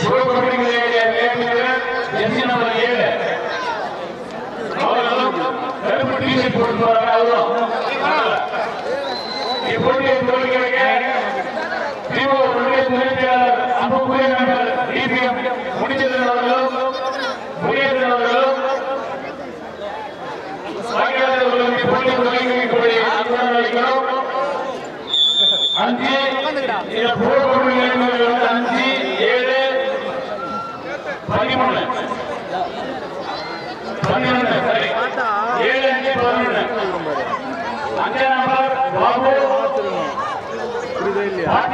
புரோகிராமிங்களுடைய நிலையத்தில் Jersey number ஏழு அவர்களும் கருப்பு டிஷர்ட் போட்டு போறாங்க அவரும் இப்போதைய தோல்விகளுக்கு திமுக ஒன்றிய துணைச் செயலாளர் அன்புக்குரிய நண்பர் டிபிஎம் முடிச்சதன் அவர்களும் முனியதன் அவர்களும் வாக்காளர்களுக்கு போட்டி தொடங்கி அன்புடன் அளிக்கிறோம் அஞ்சு இதுல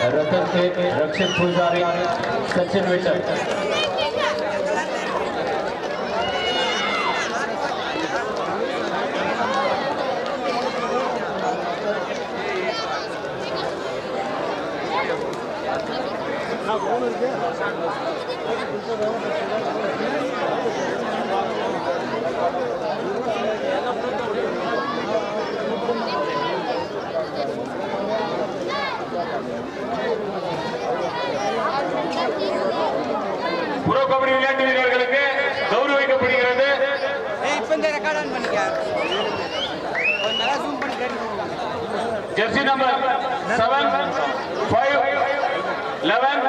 Ratan K Rakshit Pujari Sachin Vithal number seven five eleven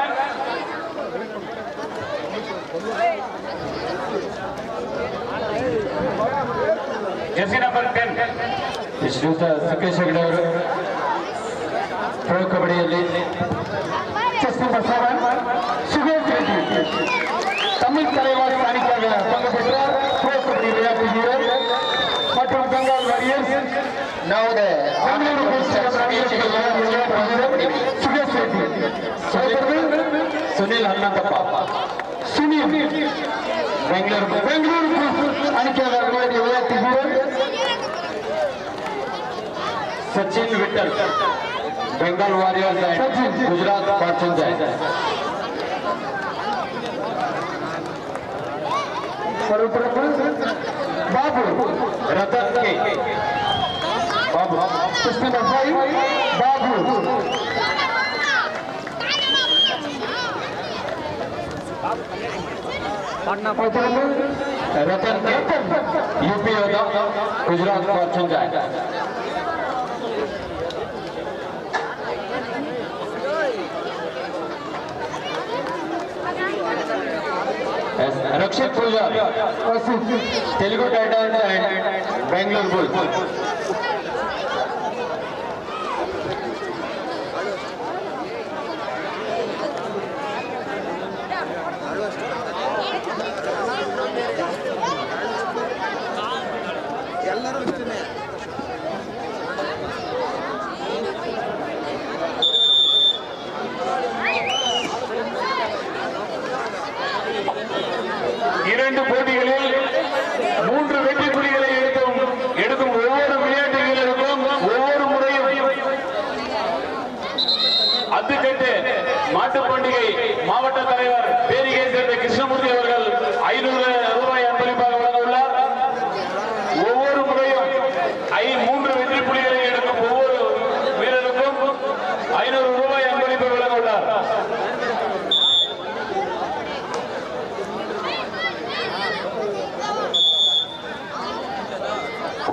jersey number ten ಶ್ರೀಯುತ ಸುಕೇಶ್ ಹೆಗಡೆ ಅವರು ಪ್ರೊ ಕಬಡ್ಡಿಯಲ್ಲಿ ಚೆಸ್ ನಂಬರ್ ಸೆವೆನ್ ಸುಗೇಶ್ ರೆಡ್ಡಿ தமிழ் தலைவர் அணிக்காக பங்கு பெற்ற ப்ரோ கபடி விளையாட்டு வீரர் மற்றும் பெங்கால் வாரியர்ஸ் ನಾವು பெங்களூரு ಸುನೀಲ್ ಹನ್ನಂತಪ್ಪ ಸುನೀಲ್ ಬೆಂಗಳೂರು ಬೆಂಗಳೂರು ಅಣಿಕೆ ಸಚಿನ್ ವಿಠಲ್ ಬೆಂಗಾಲ್ ವಾರಿಯರ್ಸ್ ಸಚಿನ್ ಗುಜರಾತ್ ಪಾರ್ಚಂಜ್ ಬಾಬು ರಥಕ್ಕೆ ಬಾಬು रतन यूपी योदा गुजरात पहुंचन जाएगा रक्षित पूजा Telugu Titan and Bengaluru Bulls আল্লাহর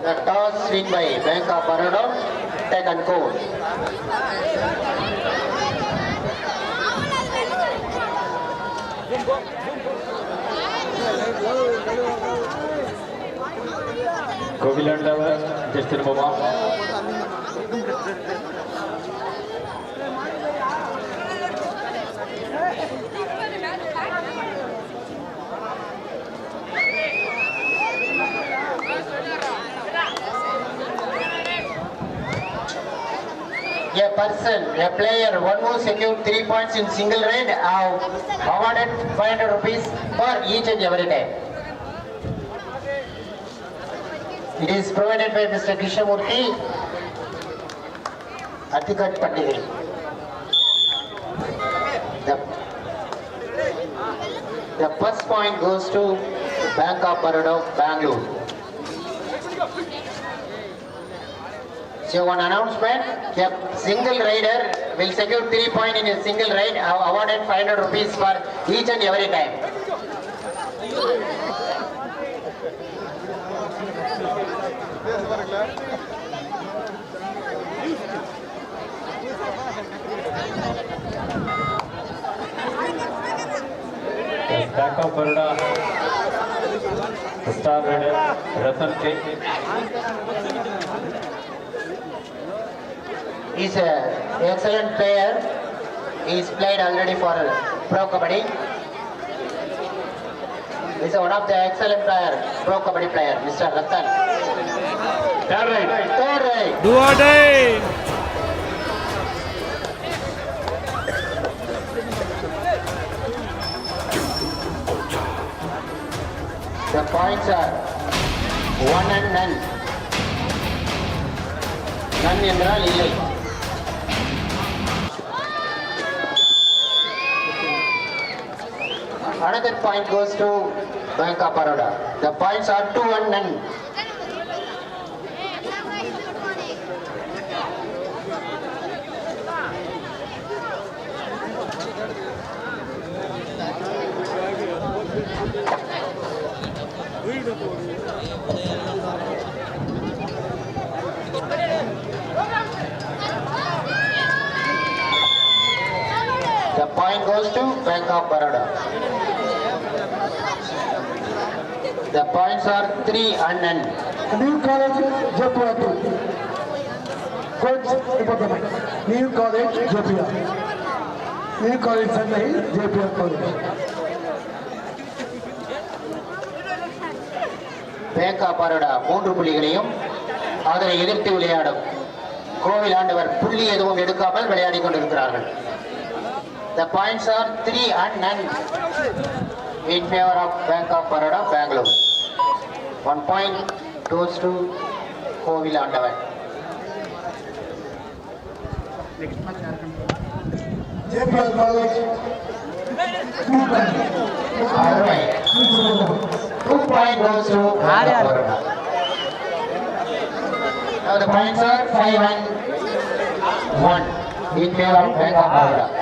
Nagtaas win by Bank of Barodo, take and goal. Kovilan Dava, Justin Obama. A person, a player, one who secured three points in single raid have awarded 500 rupees for each and every time. It is provided by Mr. Krishnamurthy, Atikat Pandigai. The, the first point goes to Bank of Baroda, Bangalore. So one announcement, a single rider will secure three point in a single ride, awarded 500 rupees for each and every time. Bank of Baroda star raider Ratan K. He's a excellent player. He's played already for Pro Kabaddi. He's one of the excellent player, Pro Kabaddi player, Mr. Ratan. Third right. Do or die. The points are one and none. None என்றால் இல்லை. Another point goes to Bank of Baroda. The points are two and goes to Bank of Baroda. The points are three and none. New College, Jaipur. Coach Department. New College, Jaipur. New College, Chennai, Jaipur College. Bank of Baroda மூன்று புள்ளிகளையும் அதனை எதிர்த்து விளையாடும் கோவில் ஆண்டவர் புள்ளி எதுவும் எடுக்காமல் விளையாடிக் கொண்டிருக்கிறார்கள் The points are 3 and none in favor of Bank of Baroda, Bangalore. One point goes to Kovil Andavan. Two point goes to Bank of Baroda. Now the points are 5 and 1 in favor of Bank of Baroda.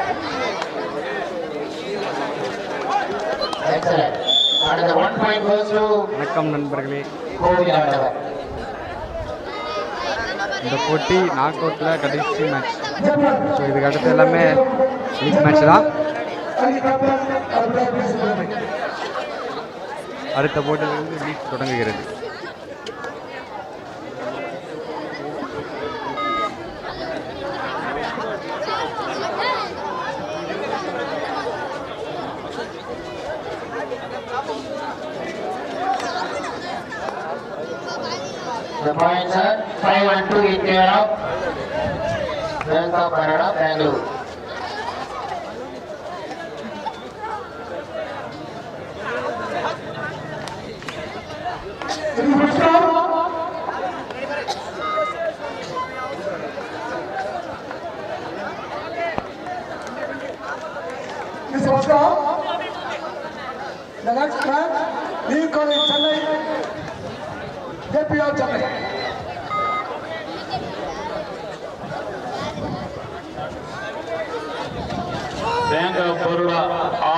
வணக்கம் நண்பர்களே. இந்த போட்டி knock அவுட்டில் கடைசி match so இதுக்கு அடுத்து எல்லாமே league match தான். அடுத்த போட்டியிலிருந்து லீக் தொடங்குகிறது. point, sir. 512 in care of Bank of Baroda, Bangalore. The next match, Nico in Chennai, JPO Chennai.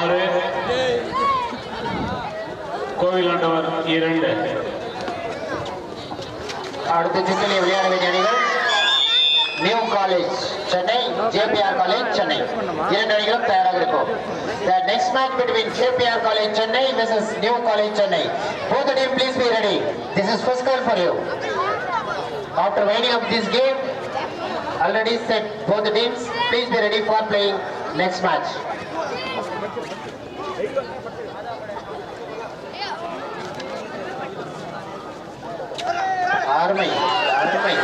ஆறு கோவிலாண்டவர் இரண்டு அடுத்த சுற்றில் விளையாட வேண்டிய அணிகள் new college Chennai JPR college Chennai இரண்டு அணிகளும் தயாராக இருக்கும் The next match between JPR College Chennai versus New College Chennai. Both the team please be ready. This is first call for you. After winding up this game, already set both the teams. Please be ready for playing next match. Army, Army.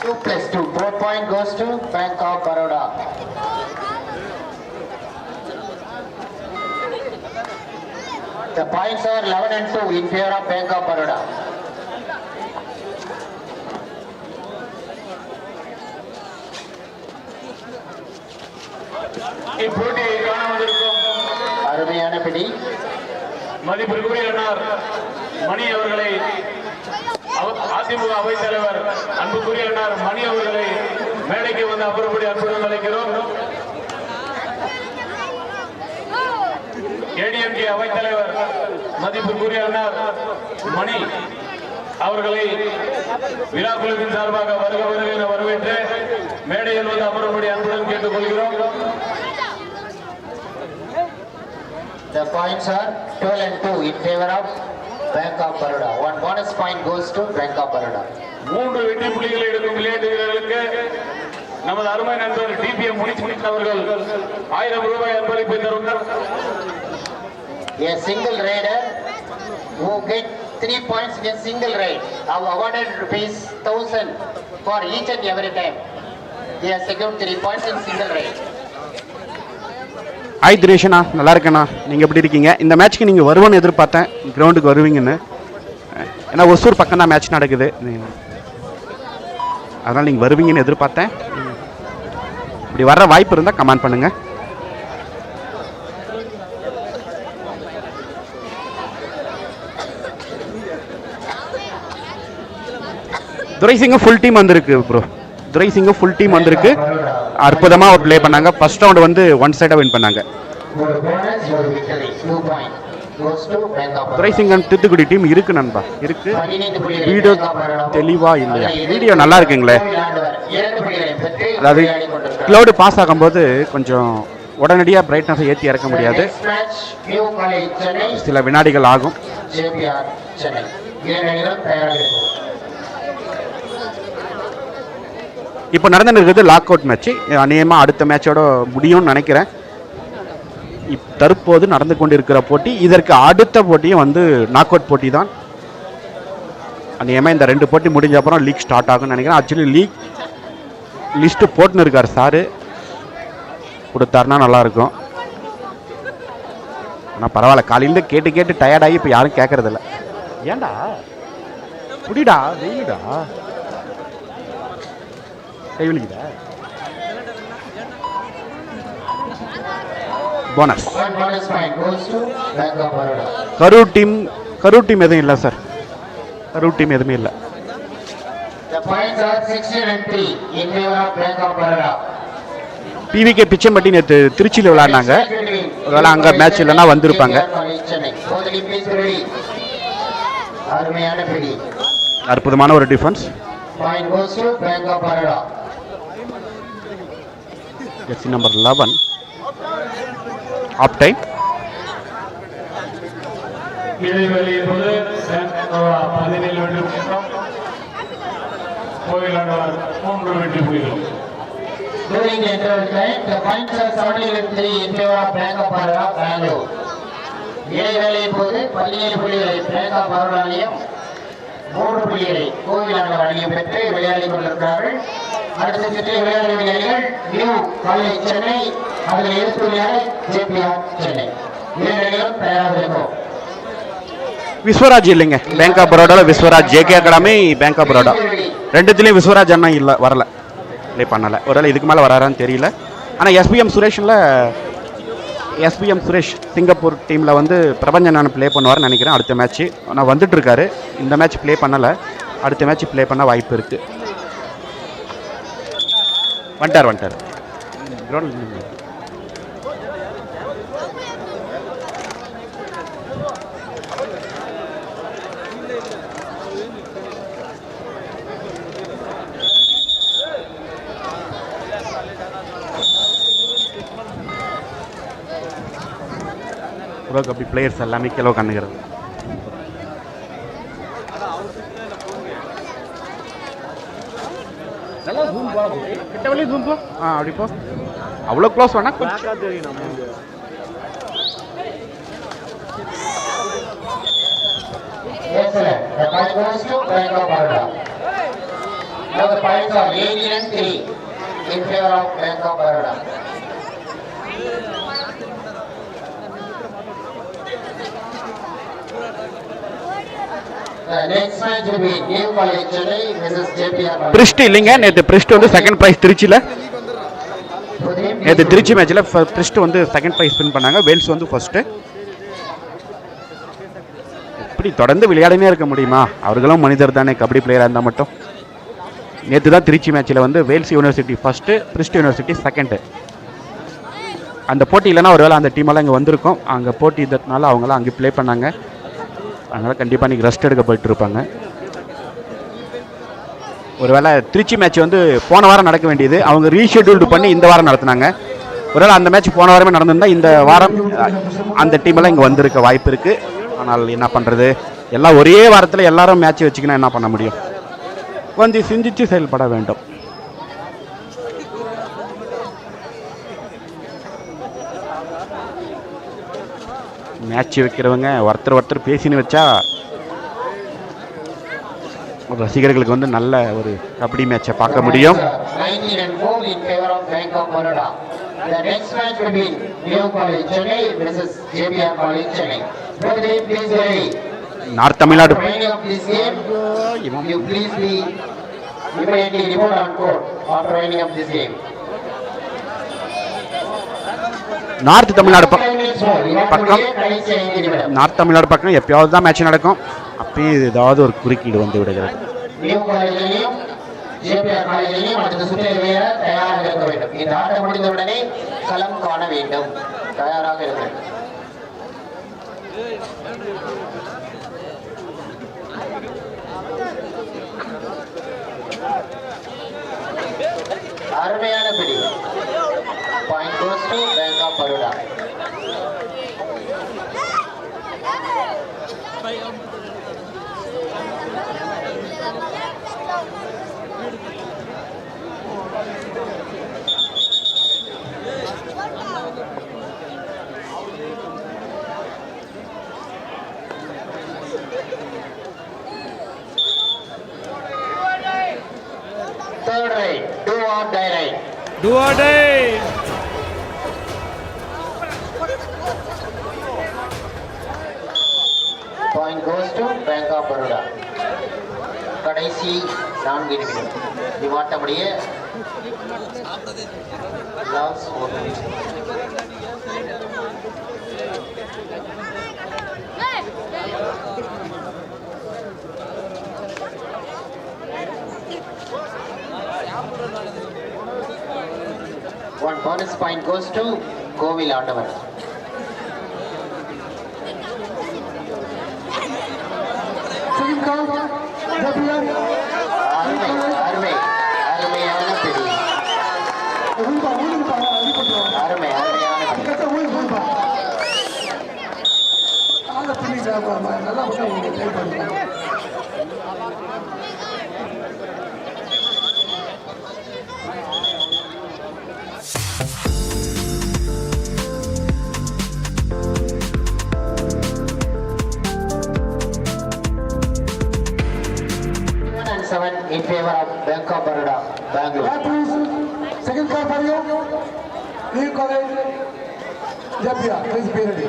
Two plus two, four point goes to Bank of Baroda. The points are 11 and 2 in favor of Bank of Baroda. இப்போட்டியை காண வந்திருக்கும் அருமையான பிடி மதிப்பிற்குரிய அண்ணார் மணி அவர்களை அவ- அதிமுக அவைத் தலைவர் அன்புக்குரிய மணி அவர்களை மேடைக்கு வந்து அப்புறப்படி அற்புதம் அழைக்கிறோம். ஏடிஎம்கே அவைத் தலைவர் மதிப்புக்குரிய மணி அவர்களை விழா குழுவின் சார்பாக வருக வருக என வரவேற்று மேடையில் வந்து அமரும்படி அன்புடன் கேட்டுக்கொள்கிறோம். The points are 12 and 2 in favor of Bank of Baroda. One bonus point goes to Bank of Baroda. மூன்று வெற்றி புள்ளிகளை எடுக்கும் விளையாட்டு வீரர்களுக்கு நமது அருமை நண்பர் டிபிஎம் முனிச் அவர்கள் ஆயிரம் ரூபாய் அன்பளிப்பை A single raider who get three points in a single raid are awarded rupees 1000 for each and every time. He has secured three points in single raid. Hi திரேஷனா நல்லா இருக்கேண்ணா. நீங்கள் எப்படி இருக்கீங்க? இந்த மேட்ச்க்கு நீங்கள் வருவோன்னு எதிர்பார்த்தேன். கிரவுண்டுக்கு வருவீங்கன்னு. ஏன்னா ஒசூர் பக்கம் தான் மேட்ச் நடக்குது. அதனால் நீங்கள் வருவீங்கன்னு எதிர்பார்த்தேன். இப்படி வர்ற வாய்ப்பு இருந்தால் கமெண்ட் பண்ணுங்கள் துரைசிங்கும் ஃபுல் டீம் வந்திருக்கு ப்ரோ துரைசிங்கும் ஃபுல் டீம் வந்திருக்கு. அற்புதமாக அவர் ப்ளே பண்ணாங்க. ஃபர்ஸ்ட் ரவுண்ட் வந்து ஒன் சைடாக வின் பண்ணாங்க. துரைசிங்கன் தூத்துக்குடி டீம் இருக்கு நண்பா. இருக்கு. வீடியோ தெளிவா இல்லையா? வீடியோ நல்லா இருக்குங்களே. அதாவது க்ளவுடு பாஸ் ஆகும்போது கொஞ்சம் உடனடியாக பிரைட்னஸை ஏற்றி இறக்க முடியாது. சில வினாடிகள் ஆகும் JPR Chennai. இரண்டு அணிகளும் தயாராக இருக்கும். இப்போ நடந்துருக்கிறது லாக் அவுட் மேட்ச் அநேகமாக அடுத்த மேட்சோட முடியும்னு நினைக்கிறேன். இப் தற்போது நடந்து கொண்டிருக்கிற போட்டி இதற்கு அடுத்த போட்டியும் வந்து நாக் அவுட் போட்டி தான். அநேகமாக இந்த ரெண்டு போட்டி முடிஞ்ச அப்புறம் லீக் ஸ்டார்ட் ஆகும்னு நினைக்கிறேன். ஆக்சுவலி லீக் லிஸ்ட்டு போட்டுன்னு இருக்கார் சாரு. கொடுத்தாருன்னா நல்லாயிருக்கும் ஆனால் பரவாயில்ல காலையில் கேட்டு கேட்டு டயர்டாகி இப்போ யாரும் கேட்கறதில்ல ஏண்டா புடிடா வெயிலுடா? கை வலிக்குதா? Bonus. Karur team Karur team எதுவும் இல்லை சார். கரூர் டீம் எதுவுமே இல்லை. The points are 16 and 3 in favor of Bank of Baroda. BVK Pichampatti நேற்று திருச்சியில் விளையாடினாங்க. ஒருவேளை அங்கே மேட்ச் இல்லைன்னா வந்திருப்பாங்க. அற்புதமான ஒரு defence point goes to Bank of Baroda jersey number eleven half time இடைவெளி என்பது பதினேழு வெற்றி புள்ளிகள் கோயிலாண்டவர் மூன்று வெற்றி புள்ளிகள். During the interval time, the points are 17 and 3 in favor of Bank of Baroda, Bangalore. இடைவேளையின் போது பதினேழு புள்ளிகளை மூன்று புள்ளிகளை கோவிலாண்டவர் அணியும் பெற்று விளையாடிக் கொண்டிருக்கிறார்கள். அடுத்த சுற்றில் விளையாடும் அணிகள் நியூ காலேஜ் சென்னை அதில் எதிர்த்து ஜேபிஆர் சென்னை. இரண்டு தயாராக இருக்கும். விஸ்வராஜ் இல்லைங்க. Bank of பரோடாவில் Viswaraj JK academy bank of Baroda ரெண்டுத்துலேயும் Vishwaraj அண்ணா இல்லை வரல. ப்ளே பண்ணலை. ஒருவேளை இதுக்கு மேலே வராரான்னு தெரியல. ஆனால் SPM சுரேஷில் S P M Suresh Singapore டீமில் வந்து பிரபஞ்சன் நான் ப்ளே பண்ணுவார்னு நினைக்கிறேன். அடுத்த மேட்ச்சு ஆனால் வந்துட்டுருக்காரு இந்த மேட்ச் ப்ளே பண்ணலை. அடுத்த மேட்ச் ப்ளே பண்ண வாய்ப்பு இருக்குது వంటారు వంటారు గ్రౌండ్ உலக கபடி பிளேயர்ஸ் எல்லாமே கிலோ கண்ணுகிறது வழி zoom போ ஆ அப்படி போ அவ்வளோ க்ளோஸ் வேணா கொஞ்சம் Excellent. The point goes to Bank of Baroda. Now the points are 18 and 3 in favor of Bank of Baroda. The next match will be New College Chennai versus JPR College. பிரிஸ்ட் இல்லைங்க நேற்று பிரிஸ்ட் வந்து second price திருச்சியில். நேற்று திருச்சி மேட்ச்சில் பிரிஸ்ட் வந்து second prize win பண்ணாங்க வேல்ஸ் வந்து ஃபர்ஸ்ட்டு இப்படி தொடர்ந்து விளையாடினே இருக்க முடியுமா? அவர்களும் மனிதர் தானே கபடி பிளேயராக இருந்தால் மட்டும். நேற்று தான் திருச்சி மேட்ச்சில் வந்து Vels university first Prist university second அந்த போட்டி இல்லைனா ஒருவேளை அந்த டீமெல்லாம் இங்கே வந்திருக்கும். அங்கே போட்டி இருந்ததுனால அவங்களாம் அங்கே ப்ளே பண்ணாங்க. அதனால் கண்டிப்பாக இன்றைக்கி ரெஸ்ட் எடுக்க போயிட்டு இருப்பாங்க. ஒருவேளை திருச்சி மேட்ச் வந்து போன வாரம் நடக்க வேண்டியது. அவங்க ரீஷெட்யூல்டு பண்ணி இந்த வாரம் நடத்துனாங்க. ஒருவேளை அந்த மேட்ச் போன வாரமே நடந்திருந்தால் இந்த வாரம் அந்த டீமெல்லாம் இங்கே வந்திருக்க வாய்ப்பு இருக்குது ஆனால் என்ன பண்ணுறது எல்லாம் ஒரே வாரத்தில் எல்லாரும் மேட்ச் வச்சுக்கினா என்ன பண்ண முடியும்? கொஞ்சம் சிந்திச்சு செயல்பட வேண்டும். மேட்ச் வைக்கிறவங்க ஒருத்தர் ஒருத்தர் பேசின்னு வச்சா ரசிகர்களுக்கு வந்து நல்ல ஒரு கபடி மேட்சை பார்க்க முடியும் 19 and 4 in favor of Bank of Baroda. The next match will be New College Chennai versus JPR College Chennai. Pudhim, please be ready. North Tamil Nadu you please be immediately report on court after winding up this game. North Tamil Nadu பக்கம். North Tamil Nadu பக்கம் எப்பயாவது தான் match நடக்கும். அப்பயும் ஏதாவது ஒரு குறுக்கீடு வந்து விடுகிறது. New of Baroda. Third day. do day. கடைசி நான்கு நிமிடம் இவ்வாட்டமுடைய லாஸ் ஒரு One bonus point goes to கோவில் ஆண்டவர் நல்லா பண்ணி try பண்ணுங்க. Bank of Baroda Bengaluru. Second call for you ఈ college జంపియా please be ready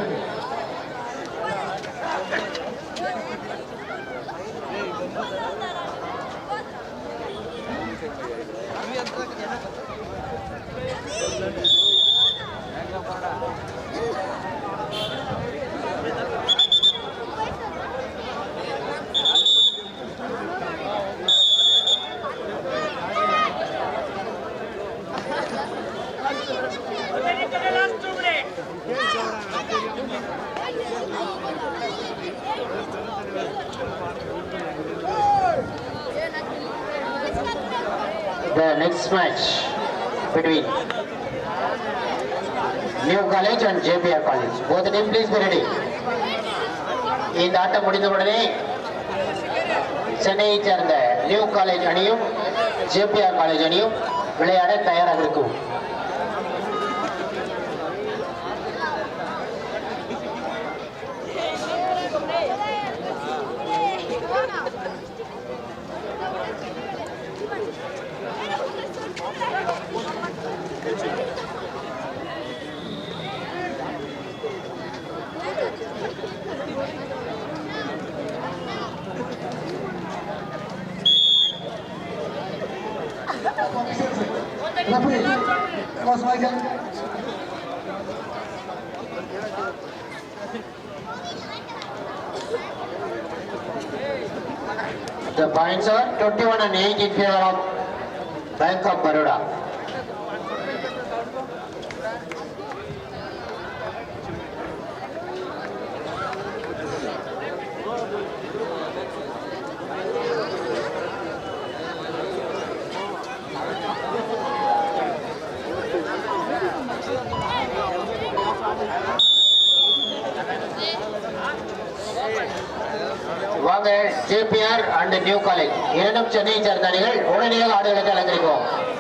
between New College and J B R College both team please be ready இந்த ஆட்டம் முடிந்தவுடனே சென்னையை சேர்ந்த நியூ காலேஜ் அணியும் ஜேபிஆர் காலேஜ் அணியும் விளையாட தயாராக இருக்கும். The points are 21 and 8 in favor of Bank of Baroda. வாங்க J B R and New College இரண்டும் சென்னையை சேர்ந்த அணிகள் உடனடியாக ஆடுகளுக்கு அலங்கரிக்கும்